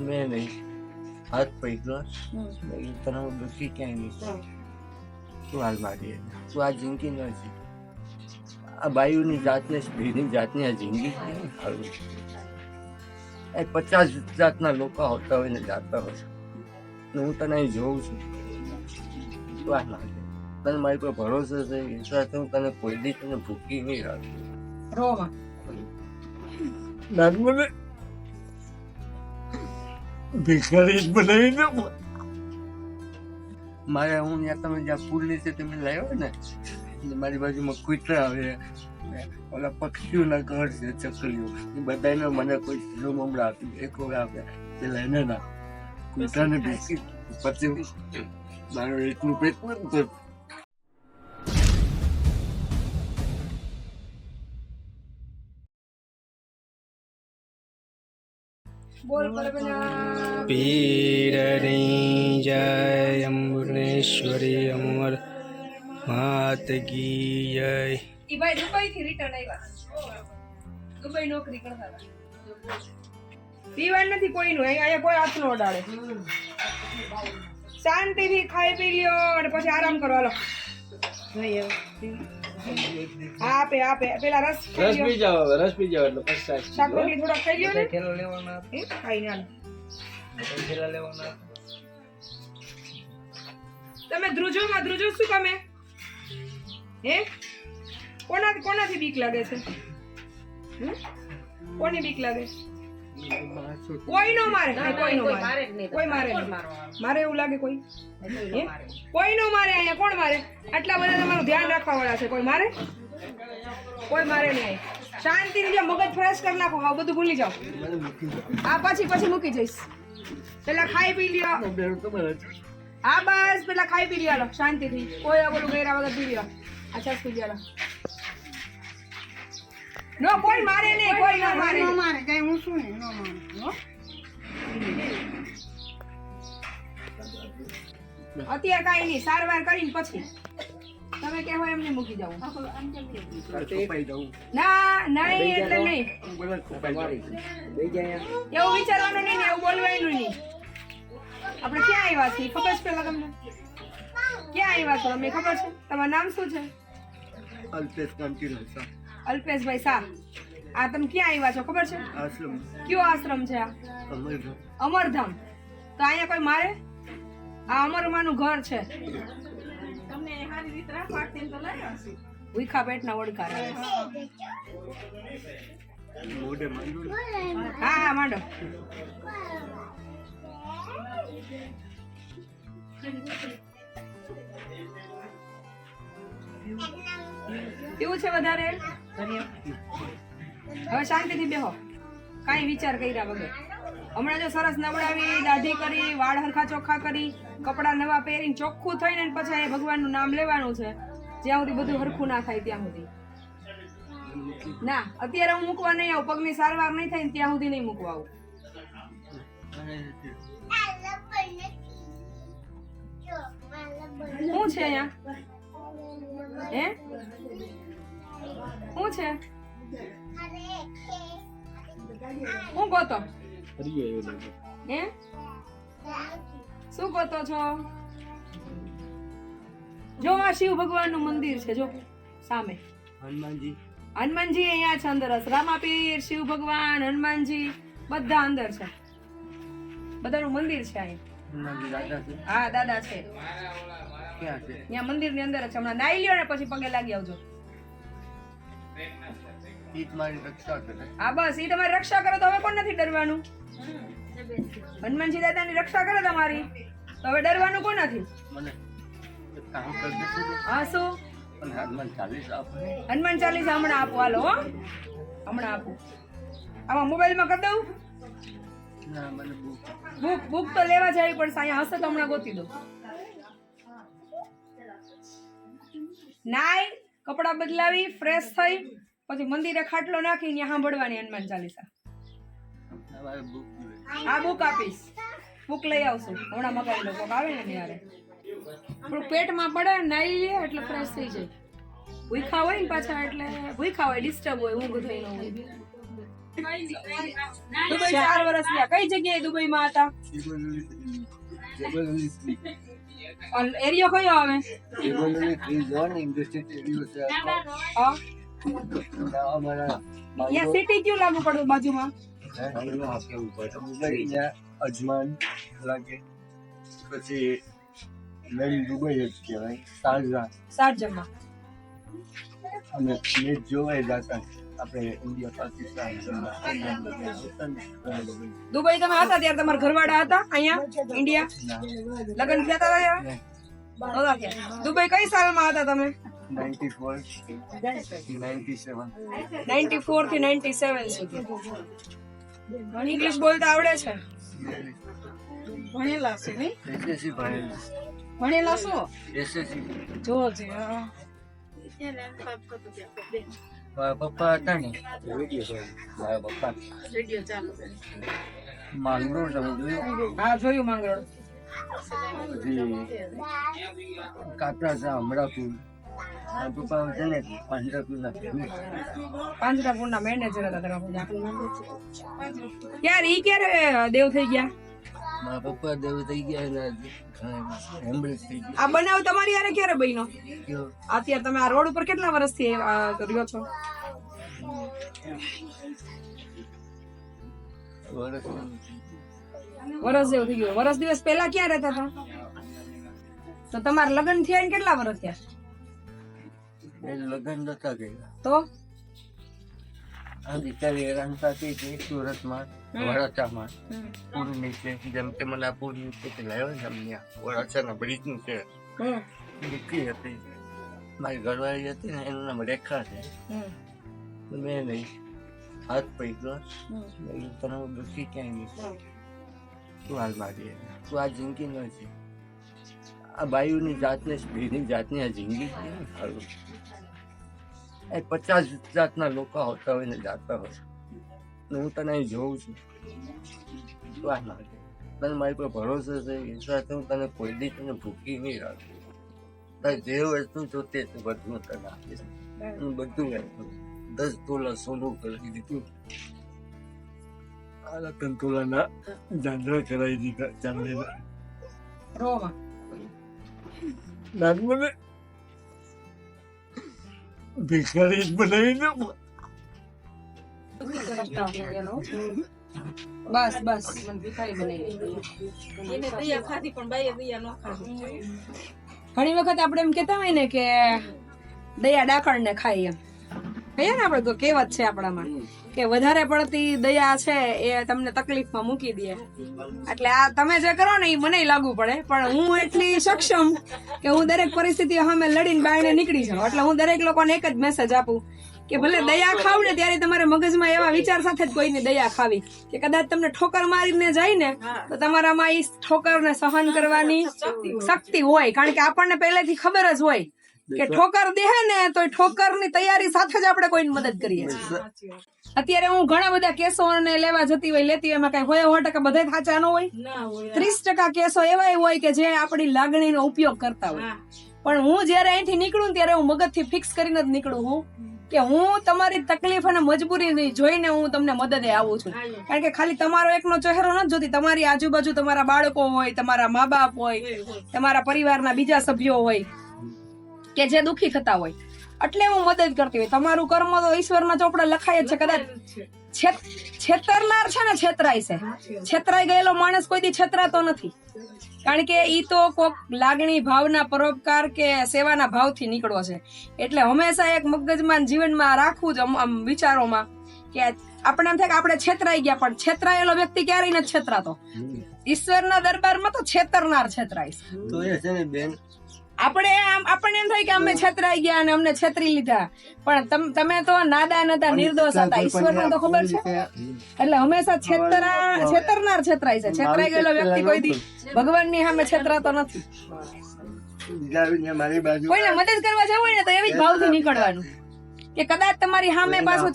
મેં નહીં હાથ પૈકલો મેં તને હું દુઃખી ક્યાંય નહીં તું હાલ મારી તું આ જિંદગી નથી આ બાયુની જાતને સ્ત્રીની જાતની આ જિંદગી હાલવી એ પચાસ જાતના લોકો આવતા હોય ને જાતા હોય ને હું તને અહીં જોઉં છું તું આ ના. તને મારી પર ભરોસો છે વિશ્વાસ હું તને કોઈ દી તને ભૂકી નહીં રાખું રોમાં નાનપણે ભિખારી જ બનાવી દો. મારે હું ત્યાં તમે જ્યાં પુલ નીચે તમે લાવ્યો ને મારી બાજુમાં કૂતરા આવે. ઓલા પક્ષીઓના ઘર છે ચકલીઓ. એ બધાને મને કોઈ ઝીરો મમડા આપી એક વગર આપે પેલા એને ના કૂતરાને બેસી પછી મારું એટલું પેટ તો પીરની જય અમૃતેશ્વરી અમર માત કી જય ઈ ભાઈ દુબઈ થી રિટર્ન આવ્યા દુબઈ નોકરી કરતા પીવાનું નથી કોઈનું. અહીંયા અહીંયા કોઈ હાથ નો અડાડે. શાંતિથી ખાઈ પી લ્યો અને પછી આરામ કરો. હાલો. આપે આપે. પેલા રસ રસ. પી જાવ હવે, રસ પી જાવ એટલે પચાસ શાક રોટલી થોડા ખાઈ લ્યો ને. થેલો લેવાના એ ખાઈ ના. થેલા લેવાના તમે ધ્રુજો માં ધ્રુજો શું તમે હે? કોના કોનાથી બીક લાગે છે? હમ? કોની બીક લાગે? કોઈ નો મારે કોઈ નો મારે કોઈ મારે મારે એવું લાગે કોઈ? કોઈ નો મારે. અહીંયા કોણ મારે? આટલા બધા તમારું ધ્યાન રાખવા વાળા છે કોઈ મારે? કોઈ મારે નહીં શાંતિ શાંતિથી જો મગજ ફ્રેશ કરી નાખો હા બધું ભૂલી જાઓ. આ પછી પછી મૂકી જઈશ. પેલા ખાઈ પી લ્યો. હા બસ પેલા ખાઈ પી લ્યો શાંતિથી. કોઈ આ બોલું ગેરા વગર પી લ્યો. અચ્છા પી લ્યો નો કોઈ મારે નહીં કોઈ ના મારે અત્યારે કાંઈ નહીં સારવાર કરીને પછી. તમે કેવો એમને મૂકી જાવ ના નહીં એટલે નહીં. એવું વિચારવાનું નહીં ને એવું બોલવાનું નહીં. આપણે ક્યાં આવ્યા છીએ? ખબર છે પેલા તમને? ક્યાં આવ્યા છો? અમે ખબર છે? તમારું નામ શું છે? અલ્પેશ કાંતિલાલ રસા અલ્પેશભાઈ શાહ. આ તમે ક્યાં આવ્યા છો? ખબર છે? આશ્રમ. કયો આશ્રમ છે આ? અમરધામ. અમરધામ. તો અહીંયા કોઈ મારે? આ અમરમાનું ઘર છે. ભૂખા પેટના વડકાર મોઢે માંડું ને. હા હા માંડો. કેવું છે વધારે? હવે શાંતિથી બેહો. કાંઈ વિચાર કર્યા વગર. હમણાં જો સરસ નવડાવી દાઢી કરી વાળ હરખા ચોખ્ખા કરી કપડાં નવા પહેરીને ચોખ્ખું થઈને પછી અહીંયા ભગવાનનું નામ લેવાનું છે જ્યાં સુધી બધું હરખું ના થાય ત્યાં સુધી. ના અત્યારે હું મૂકવા નહીં આવું પગની સારવાર નહીં થાય ને ત્યાં સુધી નહીં મૂકવા આવું. શું છે અહીંયા? હે? શું છે? હું ગોતો? હે? શું ગોતો છો? જો આ શિવ ભગવાનનું મંદિર છે જો સામે. હનુમાનજી. હનુમાનજી અહીંયા છે અંદર રામાપીર શિવ ભગવાન હનુમાનજી બધા અંદર છે. બધાનું મંદિર છે અહીંયા છે. હા દાદા છે. ત્યાં મંદિરની અંદર જ હમણાં નાઈ લ્યો ને પછી પગે લાગી આવજો. હા બસ એ તમારી રક્ષા કરો તો હવે કોણ નથી ડરવાનું? હનુમાનજી દાદાની રક્ષા કરે તમારી. તો હવે ડરવાનું કોણ નથી? ને? હા શું? હનુમાન ચાલીસ હમણાં આપો. હાલો હો. હમણાં આપો. આમાં મોબાઈલમાં કરી દઉં? ના બુક બુક તો લેવા જવી પડશે. અહીંયા હશે તો હમણાં ગોતી દો નાઈ કપડાં બદલાવી ફ્રેશ થઈ, પછી મંદિરે ખાટલો નાખી ત્યાં સાંભળવાની હનુમાન ચાલીસા. આ બુક આપીશ. બુક લઈ આવશું. હમણાં મગાવી લોકો આવે ને ત્યારે. થોડું પેટમાં પડે, નાઈ લે, એટલે ફ્રેશ થઈ જાય. ભૂખા હોય ને પાછા, એટલે ભૂખા હોય ડિસ્ટર્બ હોય, ઊંઘ થઈ ન હોય. દુબઈ ચાર વર્ષ થયા. કઈ જગ્યાએ દુબઈમાં હતા? એરિયો કયો આવે હા અમારા અહીંયા સિટી કયું લાગુ પડે બાજુમાં અજમાન લાગે પછી મેરી દુબઈ જ કહેવાય શારજા શારજામાં અને મેં જોવાય જતા આપણે ઇન્ડિયા પાકિસ્તાન દુબઈ તમે હતા ત્યારે તમારા ઘરવાળા હતા અહીંયા? ઇન્ડિયા લગ્ન થયા હતા ત્યાં દુબઈ કઈ સાલમાં હતા તમે? Ninety four ninety seven ninety ફોરથી ninety seven સુધી. ઇંગ્લિશ બોલતા આવડે છે? ભણેલા છે નહીં ભણેલા છો? જો છે હા. મારા પપ્પા હતા ને મારા પપ્પા. માંગરોળ તમે જોયું? હા જોયું માંગરોળ કાતરા છે અમરાપુર. મારા પપ્પા છે ને પાંજરાપુરના પાંજરાપુરના મેનેજર હતા ક્યારે ઈ ક્યારે દેવ થઈ ગયા? મારા પપ્પા દેવ થઈ ગયા એના હેમ્બ્રેજ થઈ ગયા. આ બનાવ તમારી યારે ક્યારે બન્યો? અત્યારે તમે આ રોડ ઉપર કેટલા વર્ષથી રહ્યો છો? વર્ષ વરસ જેવું થઈ ગયું. વરસ દિવસ પહેલા ક્યાં રહેતા હતા? તો તમારા લગ્ન થયા ને કેટલા વર્ષ થયા? લગ્ન નતા ગયા તો? આ બિચારી હેરાન થતી સુરતમાં વરાછામાં પુલ નીચે જેમ કે મને પુલ નીચે લાવ્યો ને અમને વરાછાના બ્રિજ નીચે દીકરી હતી. મારી ઘરવાળી હતી ને એનું નામ રેખા છે. મેં નહીં હાથ પૈક્યો. તને હું દુઃખી ક્યાંય નહીં તું હાલ મારી. તું આ જિંદગી નથી આ બાયુની જાતને સ્ત્રીની જાતની આ જિંદગી છે ને એ પચાસ જાતના લોકો આવતા હોય ને જાતા હોય. હું તને અહીં જોઉં છું. તું આ ના તને મારી પર ભરોસો છે વિશ્વાસ છે, હું તને કોઈ દી તને ભૂખી નહીં રાખું. તારે જે વસ્તુ જોતે તે બધું તને આપીશ. હું બધું આપ્યું. દસ તોલા સોનું કરી દીધું. આલા રતન તોલાના જાંજરા કરાવી દીધા ચાંદીના. રોમાં નાગ મને ભિખારી જ બનાવી દઉં બસ બસ ઘણી વખત આપણે એમ કેતા હોય ને કે દયા ડાકણ ને ખાઈ એમ કહીએ ને આપણે તો કહેવત છે આપણામાં કે વધારે પડતી દયા છે એ તમને તકલીફમાં મૂકી દે. એટલે આ તમે જે કરો ને એ મને લાગુ પડે, પણ હું એટલી સક્ષમ કે હું દરેક પરિસ્થિતિ સામે લડીને બાયણે નીકળી જાઉં. એટલે હું દરેક લોકોને એક જ મેસેજ આપું કે ભલે દયા ખાવ ને ત્યારે તમારા મગજમાં એવા વિચાર સાથે જ કોઈની દયા ખાવી. કે કદાચ તમને ઠોકર મારીને જાય ને તો તમારામાં એ ઠોકરને સહન કરવાની શક્તિ હોય. કારણ કે આપણને પહેલેથી ખબર જ હોય કે ઠોકર દે ને તો એ ઠોકરની તૈયારી સાથે જ આપણે કોઈની મદદ કરીએ છીએ. અત્યારે હું ઘણા બધા કેસો ને લેવા જતી હોય લેતી હોય એમાં કઈ હોય સો ટકા બધા સાચા ન હોય? ત્રીસ ટકા કેસો એવા હોય કે જે આપણી લાગણીનો ઉપયોગ કરતા હોય. પણ હું જયારે અહીંથી નીકળું ત્યારે હું મગજથી ફિક્સ કરીને જ નીકળું હું. કે હું તમારી તકલીફ અને મજબૂરી જોઈને હું તમને મદદે આવું છું. કારણ કે ખાલી તમારો એકનો ચહેરો નથી જોતી. તમારી આજુબાજુ તમારા બાળકો હોય તમારા મા બાપ હોય. તમારા પરિવારના બીજા સભ્યો હોય કે જે દુખી થતા હોય. એટલે હું મદદ કરતી હોય. તમારું કર્મ તો ઈશ્વરના ચોપડા લખાય જ છે કદાચ. છેત- છેતરનાર છે ને છેતરાય છે. છેતરાઈ ગયેલો માણસ કોઈ દી છેતરાતો નથી. કારણ કે ઈ તો કોક લાગણી ભાવના પરોપકાર કે સેવાના ભાવથી નીકળો છે. એટલે હંમેશા એક મગજમાં જીવનમાં રાખવું જ આમ- આમ વિચારોમાં કે આપણે એમ થાય કે આપણે છેતરાઈ ગયા પણ છેતરાયેલો વ્યક્તિ ક્યારેય નથી છેતરાતો. ઈશ્વરના દરબારમાં તો છેતરનાર છેતરાય છે. તો એ છે ને બેન આપણે આમ આપણને એમ થાય કે અમે છેતરાઈ ગયા અને અમને છેતરી લીધા. પણ તમે તો નાદાન હતા નિર્દોષ હતા. ઈશ્વરને તો ખબર છે? એટલે હંમેશા છેતરા છેતરનાર છેતરાય છે. છેતરાઈ ગયેલો વ્યક્તિ કોઈ દી ભગવાનની સામે છેતરાતો નથી. કોઈને મદદ કરવા જવું હોય ને તો એવી જ ભાવથી નીકળવાનું. કે કદાચ તમારી સામે પાછું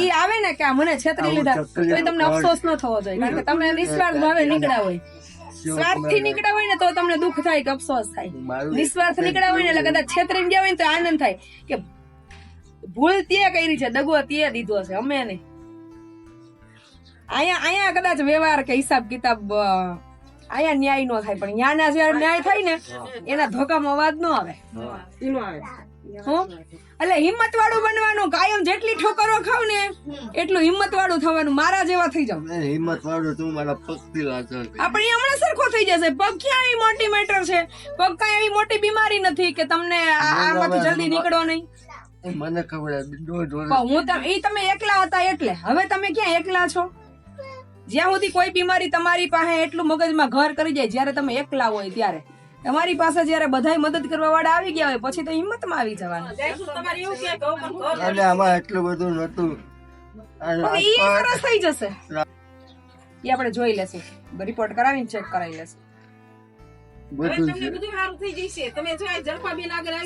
ઈ આવે ને કે આ મને છેતરી લીધા તો તમને અફસોસ ન થવો જોઈએ. કારણ કે તમે નિસ્વાર્થ ભાવે નીકળ્યા હોય. સ્વાર્થથી નીકળ્યા હોય ને તો તમને દુઃખ થાય કે અફસોસ થાય. નિસ્વાર્થ નીકળ્યા હોય ને એટલે કદાચ છેતરીને ગયા હોય ને તો આનંદ થાય. કે ભૂલ તે કરી છે દગો તે દીધો છે અમે નહીં અહીંયા અહીંયા કદાચ વ્યવહાર કે હિસાબ કિતાબ અહીંયા ન્યાય નો થાય પણ ન્યાના જ્યારે ન્યાય થાય ને એના ધોકામાં અવાજ ન આવે. એનો આવે. એટલે હિંમત વાળું બનવાનું કાયમ જેટલી ઠોકરો ખાવ ને એટલું હિંમત વાળું થવાનું. મારા જેવા થઈ જાવ હિંમત વાળું તું મારા પગથી આપણે હમણાં સરખો થઈ જશે. પગ ક્યાં એવી મોટી મેટર છે? પગ કાંઈ એવી મોટી બીમારી નથી કે તમને આમાંથી જલ્દી નીકળો નહીં. મને ખબર હું તમે એ તમે એકલા હતા એટલે. હવે તમે ક્યાં એકલા છો? જ્યાં સુધી કોઈ બીમારી તમારી પાસે એટલું મગજમાં ઘર કરી જાય જ્યારે તમે એકલા હોય ત્યારે. તમારી પાસે જયારે બધાય મદદ કરવા વાળા આવી ગયા હોય પછી તો હિંમતમાં આવી જવાનું. અને આમાં એટલું બધું નતું સરસ થઈ જશે. એ આપણે જોઈ લેશું. રિપોર્ટ કરાવીને ચેક કરાવી લેશું. બધું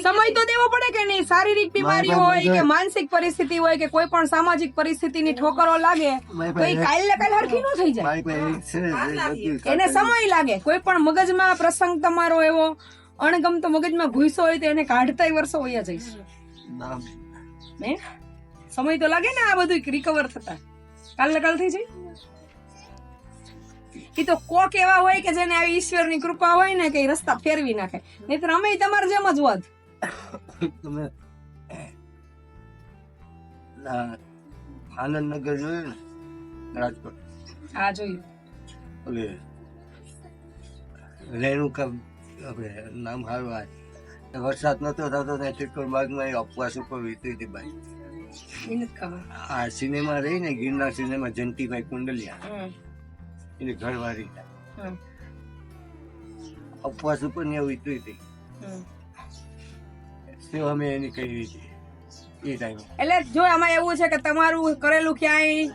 સમય તો દેવો પડે કે નહીં? શારીરિક બીમારી હોય કે માનસિક પરિસ્થિતિ હોય કે કોઈ પણ સામાજિક પરિસ્થિતિની ઠોકરો લાગે તો એ કાલ ને કાલ હરખી ન થઈ જાય. એને સમય લાગે. કોઈ પણ મગજમાં પ્રસંગ તમારો એવો અણગમતો મગજમાં ઘૂસો હોય તો એને કાઢતાય વર્ષો વયા જઈશ. સમય તો લાગે ને આ બધું રિકવર થતા. કાલ ને કાલ થઈ જાય? એ તો કોક એવા હોય કે જેને આવી ઈશ્વરની કૃપા હોય ને કે રસ્તા ફેરવી નાખે. નહીતર અમે તમારા જેમ જ હોત. તમે આનંદનગર જોયું ને? રાજકોટ. હા જોયું. ઓલે રેણુકા આપણે નામ આ. વરસાદ નતો થતો ત્યાં ચિત્તોડ બાગમાં એ અપવાસ ઉપર વીતી હતી બાઈ. ખબર. આ સિનેમા રહી ને ગિરનાર સિનેમા જંતીભાઈ કુંડલિયા. એની ઘરવાળી. હમ, અપવાસ ઉપર ને વીતી હતી હમ. સેવા મેં એની કરી હતી એટલે જો આમાં એવું છે કે તમારું કરેલું ક્યાંય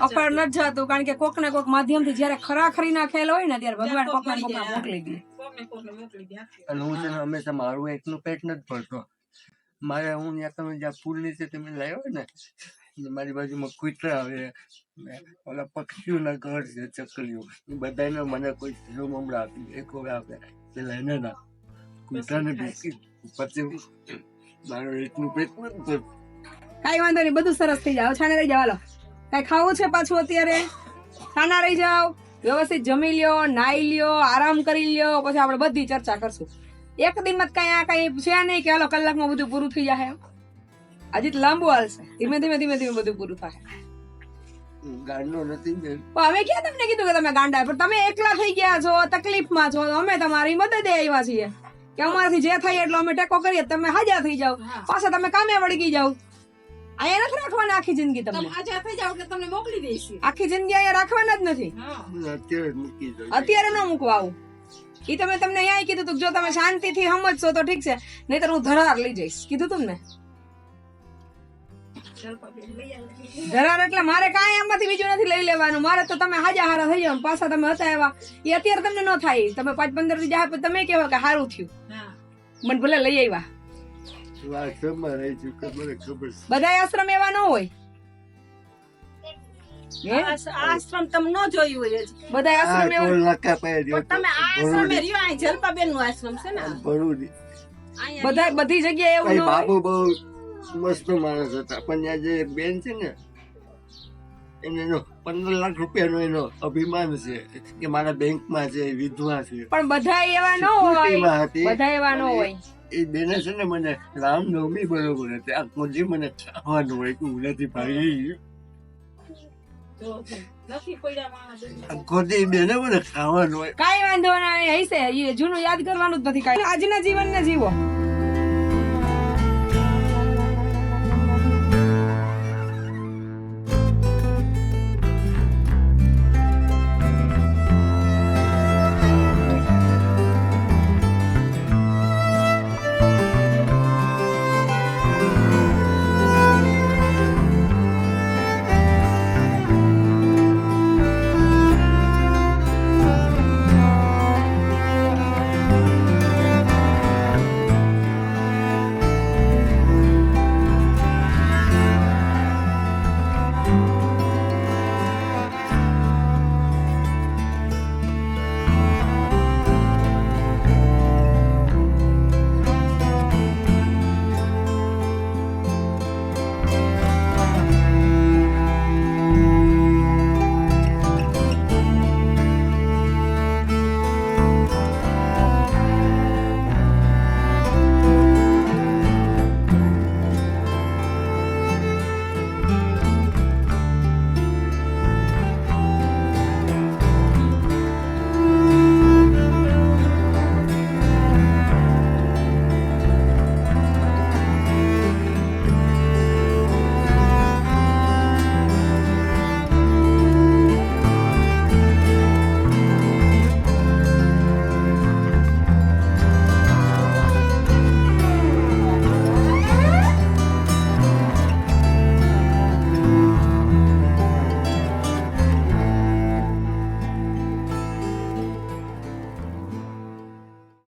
અફળ ન જતું કારણ કે કોક ને કોક માધ્યમથી જ્યારે ખરાખરી ના ખેલ હોય ને ત્યારે ભગવાન કોક ને કોક મોકલી દે. અને હું છે ને હંમેશા મારું એકનું પેટ નથી ભરતો. મારે હું ત્યાં તમે જ્યાં ફૂલ નીચે તમે લાવ્યો ને ને મારી બાજુમાં કૂતરા આવે ને ઓલા પક્ષીઓના ઘર છે ચકલીઓ. એ બધાને મને કોઈ મમડા આપી. એક હવે આપે. પેલા એને ના કૂતરાને બિસ્કીટ પછી મારું એકનું પેટ. કાંઈ વાંધો નહીં બધું સરસ થઈ જાવ છાને રહી જાવ કાંઈ ખાવું છે પાછું અત્યારે? છાના રહી જાવ વ્યવસ્થિત જમી લ્યો નાઈ લ્યો આરામ કરી લ્યો. પછી આપણે બધી ચર્ચા કરશું. એક દિનમાં કાંઈ આ કાંઈ છે નહીં કે હાલો કલાકમાં બધું પૂરું થઈ જાય હજી તો લાંબુ હાલશે ધીમે ધીમે ધીમે ધીમે બધું પૂરું થાય ગાંડો નથી બેન. હવે ક્યાં તમને કીધું કે તમે ગાંડા પણ તમે એકલા થઈ ગયા છો તકલીફમાં છો. અમે તમારી મદદે આવ્યા છીએ. કે અમારાથી જે થાય એટલો અમે ટેકો કરીએ તમે હાજા થઈ જાવ પાછા તમે કામે વળગી જાવ અહીંયા નથી રાખવાના આખી જિંદગી તમને. આખી જિંદગી અહીંયા રાખવાના જ નથી. અત્યારે ન મૂકવા આવું. એ તમે તમને અહીંયા કીધું તું જો તમે શાંતિથી સમજશો તો ઠીક છે. નહીતર હું ધરાર લઈ જઈશ. કીધું તું ને ધરાર એટલે મારે કાંઈ એમાંથી બીજું નથી લઈ લેવાનું. મારે તો તમે હાજા હારા થઈ જાવ પાછા તમે હતા એવા. એ અત્યારે તમને ન થાય. તમે પાંચ પંદર દી જાય તમે કહેવા કે સારું થયું. મને ભલે લઈ આવ્યા બધા આશ્રમ એવા ન હોય. આશ્રમ તમે ન જોયું હોય હજી. બધા આશ્રમ એવા? તમે આશ્રમે રહ્યો અહીં જલપાબેનનું આશ્રમ છે ને બધા બધી જગ્યાએ એવું બાબુ બહુ મસ્ત માણસ હતા. પણ જે બેન છે ને એને એનો પંદર લાખ રૂપિયાનો એનો અભિમાન છે કે મારા બેંકમાં છે વિધવા છે. પણ બધા એવા ન હોય. બધા એવા ન હોય. એ બેને છે ને મને રામનવમી બરોબર હતી. આ મોજી મને ખાવાનું હોય કે ખોટી બેને મને ખાવાનું હોય. કાંઈ વાંધો નહીં હશે. જૂનું યાદ કરવાનું જ નથી. કાંઈ આજના જીવનને જીવો.